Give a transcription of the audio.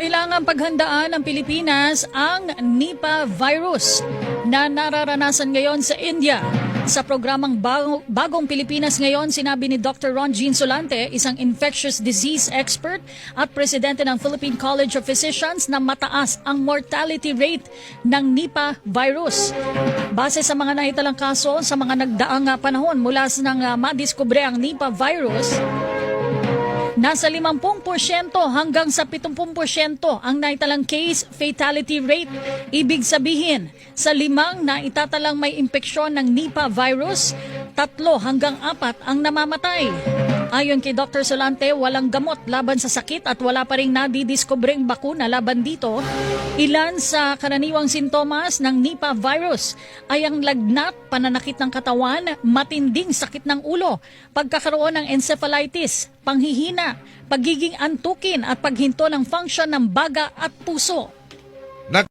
Kailangan paghandaan ng Pilipinas ang Nipah virus na nararanasan ngayon sa India. Sa programang Bago- Bagong Pilipinas ngayon, sinabi ni Dr. Ron Jean Solante, isang infectious disease expert at presidente ng Philippine College of Physicians na mataas ang mortality rate ng Nipah virus. Base sa mga nahitalang kaso sa mga nagdaang ah, panahon mula sa nang ah, madiskubre ang Nipah virus, Nasa 50% hanggang sa 70% ang naitalang case fatality rate. Ibig sabihin, sa limang na itatalang may impeksyon ng Nipah virus, tatlo hanggang apat ang namamatay. Ayon kay Dr. Solante, walang gamot laban sa sakit at wala pa rin nadidiskubreng bakuna laban dito. Ilan sa karaniwang sintomas ng Nipah virus ay ang lagnat, pananakit ng katawan, matinding sakit ng ulo, pagkakaroon ng encephalitis, panghihina, pagiging antukin at paghinto ng function ng baga at puso.